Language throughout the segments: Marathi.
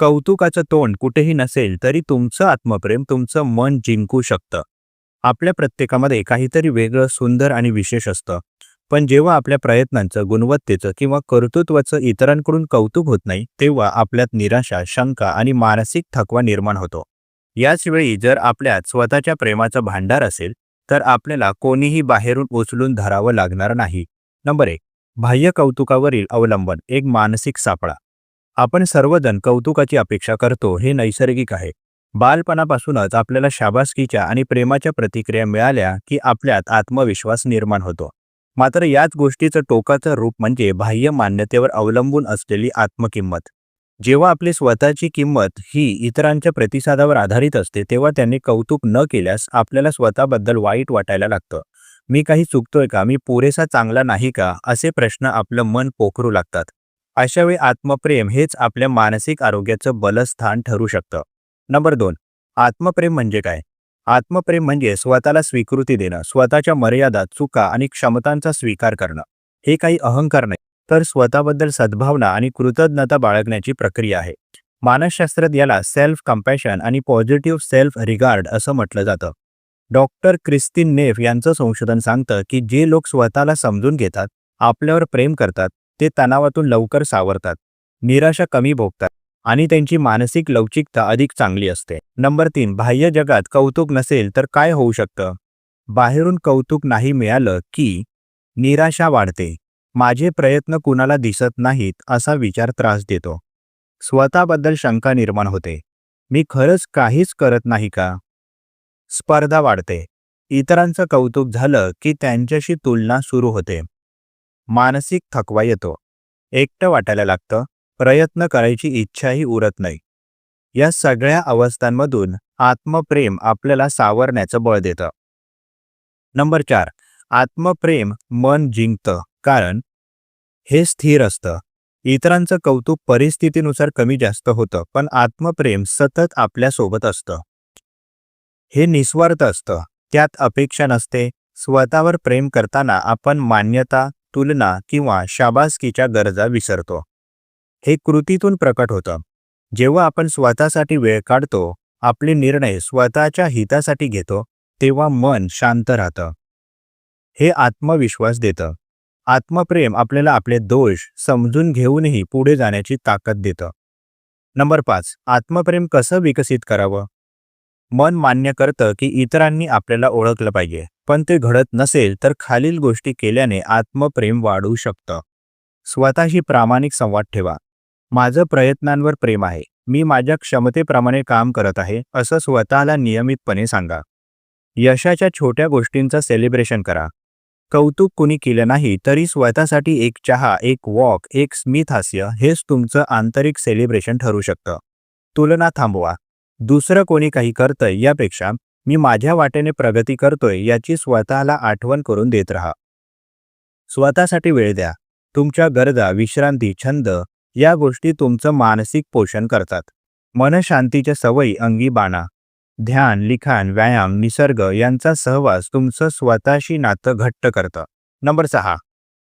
कौतुकाचं तोंड कुठेही नसेल तरी तुमचं आत्मप्रेम तुमचं मन जिंकू शकतं. आपल्या प्रत्येकामध्ये काहीतरी वेगळं सुंदर आणि विशेष असतं. पण जेव्हा आपल्या प्रयत्नांचं गुणवत्तेचं किंवा कर्तृत्वाचं इतरांकडून कौतुक होत नाही तेव्हा आपल्यात निराशा शंका आणि मानसिक थकवा निर्माण होतो. याचवेळी जर आपल्यात स्वतःच्या प्रेमाचं भांडार असेल तर आपल्याला कोणीही बाहेरून उचलून धरावं लागणार नाही. नंबर एक बाह्य कौतुकावरील अवलंबन एक मानसिक सापळा. आपण सर्वजण कौतुकाची अपेक्षा करतो हे नैसर्गिक आहे. बालपणापासूनच आपल्याला शाबासकीच्या आणि प्रेमाच्या प्रतिक्रिया मिळाल्या की आपल्यात आत्मविश्वास निर्माण होतो. मात्र याच गोष्टीचं टोकाचं रूप म्हणजे बाह्य मान्यतेवर अवलंबून असलेली आत्मकिंमत. जेव्हा आपली स्वतःची किंमत ही इतरांच्या प्रतिसादावर आधारित असते तेव्हा त्यांनी कौतुक न केल्यास आपल्याला स्वतःबद्दल वाईट वाटायला लागतं. मी काही चुकतोय का? मी पुरेसा चांगला नाही का? असे प्रश्न आपलं मन पोखरू लागतात. अशावेळी आत्मप्रेम हेच आपल्या मानसिक आरोग्याचं बलस्थान ठरू शकतं. नंबर दोन आत्मप्रेम म्हणजे काय? आत्मप्रेम म्हणजे स्वतःला स्वीकृती देणं स्वतःच्या मर्यादा चुका आणि क्षमतांचा स्वीकार करणं. हे काही अहंकार नाही तर स्वतःबद्दल सद्भावना आणि कृतज्ञता बाळगण्याची प्रक्रिया आहे. मानसशास्त्रात याला सेल्फ कम्पॅशन आणि पॉझिटिव्ह सेल्फ रिगार्ड असं म्हटलं जातं. डॉक्टर क्रिस्तीन नेफ यांचं संशोधन सांगतं की जे लोक स्वतःला समजून घेतात आपल्यावर प्रेम करतात ते तणावातून लवकर सावरतात. निराशा कमी भोगतात आणि त्यांची मानसिक लवचिकता अधिक चांगली असते. नंबर तीन बाह्य जगात कौतुक नसेल तर काय होऊ शकतं? बाहेरून कौतुक नाही मिळालं की निराशा वाढते. माझे प्रयत्न कुणाला दिसत नाहीत असा विचार त्रास देतो. स्वतःबद्दल शंका निर्माण होते. मी खरंच काहीच करत नाही का? स्पर्धा वाढते. इतरांचं कौतुक झालं की त्यांच्याशी तुलना सुरू होते. मानसिक थकवा येतो. एकटं वाटायला लागतं. प्रयत्न करायची इच्छाही उरत नाही. या सगळ्या अवस्थांमधून आत्मप्रेम आपल्याला सावरण्याचं बळ देतं. नंबर चार. आत्मप्रेम मन जिंकतं. कारण हे स्थिर असतं. इतरांचं कौतुक परिस्थितीनुसार कमी जास्त होतं पण आत्मप्रेम सतत आपल्यासोबत असतं. हे निस्वार्थ असतं. त्यात अपेक्षा नसते. स्वतःवर प्रेम करताना आपण मान्यता तुलना किंवा शाबासकीच्या गरजा विसरतो. हे कृतीतून प्रकट होतं. जेव्हा आपण स्वतःसाठी वेळ काढतो आपले निर्णय स्वतःच्या हितासाठी घेतो तेव्हा मन शांत राहतं. हे आत्मविश्वास देतं. आत्मप्रेम आपल्याला आपले दोष समजून घेऊनही पुढे जाण्याची ताकद देतं. नंबर पाच. आत्मप्रेम कसं विकसित करावं? मन मान्य करतं की इतरांनी आपल्याला ओळखलं पाहिजे. पण ते घडत नसेल तर खालील गोष्टी केल्याने आत्मप्रेम वाढू शकतं. स्वतःशी प्रामाणिक संवाद ठेवा. माझं प्रयत्नांवर प्रेम आहे. मी माझ्या क्षमतेप्रमाणे काम करत आहे असं स्वतःला नियमितपणे सांगा. यशाच्या छोट्या गोष्टींचं सेलिब्रेशन करा. कौतुक कुणी केलं नाही तरी स्वतःसाठी एक चहा एक वॉक एक स्मितहास्य हेच तुमचं आंतरिक सेलिब्रेशन ठरू शकतं. तुलना थांबवा. दुसरं कोणी काही करतंय यापेक्षा मी माझ्या वाटेने प्रगती करतोय याची स्वतःला आठवण करून देत राहा. स्वतःसाठी वेळ द्या. तुमच्या गरजा विश्रांती छंद या गोष्टी तुमचं मानसिक पोषण करतात. मनशांतीच्या सवयी अंगी बाणा. ध्यान लिखाण व्यायाम निसर्ग यांचा सहवास तुमचं स्वतःशी नातं घट्ट करतं. नंबर सहा.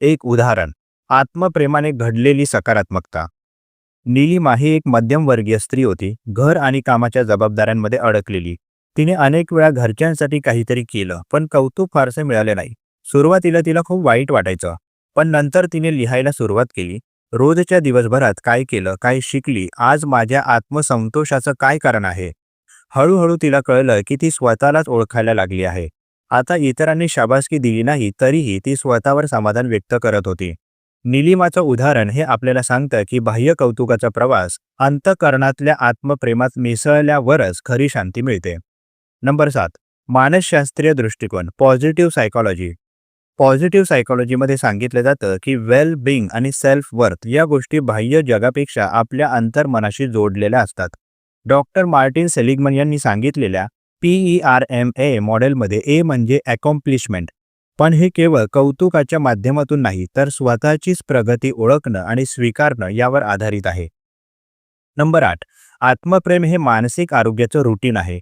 एक उदाहरण. आत्मप्रेमाने घडलेली सकारात्मकता. नीलिमा ही एक मध्यमवर्गीय स्त्री होती घर आणि कामाच्या जबाबदाऱ्यांमध्ये अडकलेली. तिने अनेक वेळा घरच्यांसाठी काहीतरी केलं पण कौतुक फारसे मिळाले नाही. सुरुवातीला तिला खूप वाईट वाटायचं पण नंतर तिने लिहायला सुरुवात केली. रोजच्या दिवसभरात काय केलं काय शिकली आज माझ्या आत्मसंतोषाचं काय कारण आहे? हळूहळू तिला कळलं की ती स्वतःलाच ओळखायला लागली आहे. आता इतरांनी शाबासकी दिली नाही तरीही ती स्वतःवर समाधान व्यक्त करत होती. निलिमाचं उदाहरण हे आपल्याला सांगतं की बाह्य कौतुकाचा प्रवास अंतकरणातल्या आत्मप्रेमात मिसळल्यावरच खरी शांती मिळते. नंबर सात. मानसशास्त्रीय दृष्टिकोन. पॉझिटिव्ह सायकॉलॉजी पॉझिटिव्ह सायकॉलॉजीमध्ये सांगितलं जातं की वेल बिंग आणि सेल्फ वर्थ या गोष्टी बाह्य जगापेक्षा आपल्या अंतर्मनाशी जोडलेल्या असतात. डॉक्टर मार्टिन सेलिगमन यांनी सांगितलेल्या पीई आर एम ए मॉडेलमध्ये ए म्हणजे अकॉम्प्लिशमेंट पण हे केवळ कौतुकाच्या माध्यमातून नाही तर स्वतःचीच प्रगती ओळखणं आणि स्वीकारणं यावर आधारित आहे. नंबर आठ. आत्मप्रेम हे मानसिक आरोग्याचं रुटीन आहे.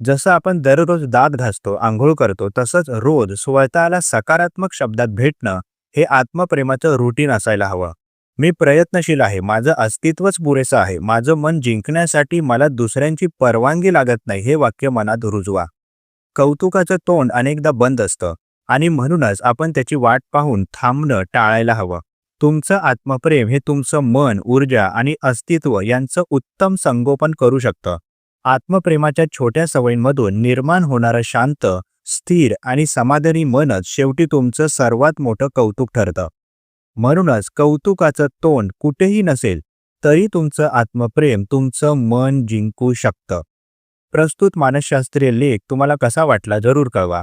जसं आपण दररोज दात घासतो आंघोळ करतो तसंच रोज स्वतःला सकारात्मक शब्दात भेटणं हे आत्मप्रेमाचं रुटीन असायला हवं. मी प्रयत्नशील आहे माझं अस्तित्वच पुरेसं आहे माझं मन जिंकण्यासाठी मला दुसऱ्यांची परवानगी लागत नाही हे वाक्य मनात रुजवा. कौतुकाचं तोंड अनेकदा बंद असतं. आणि म्हणूनच आपण त्याची वाट पाहून थांबणं टाळायला हवं. तुमचं आत्मप्रेम हे तुमचं मन ऊर्जा आणि अस्तित्व यांचं उत्तम संगोपन करू शकतं. आत्मप्रेमाच्या छोट्या सवयींमधून निर्माण होणारं शांत स्थिर आणि समाधानी मनच शेवटी तुमचं सर्वात मोठं कौतुक ठरतं. म्हणूनच कौतुकाचं तोंड कुठेही नसेल तरी तुमचं आत्मप्रेम तुमचं मन जिंकू शकतं. प्रस्तुत मानसशास्त्रीय लेख तुम्हाला कसा वाटला जरूर कळवा.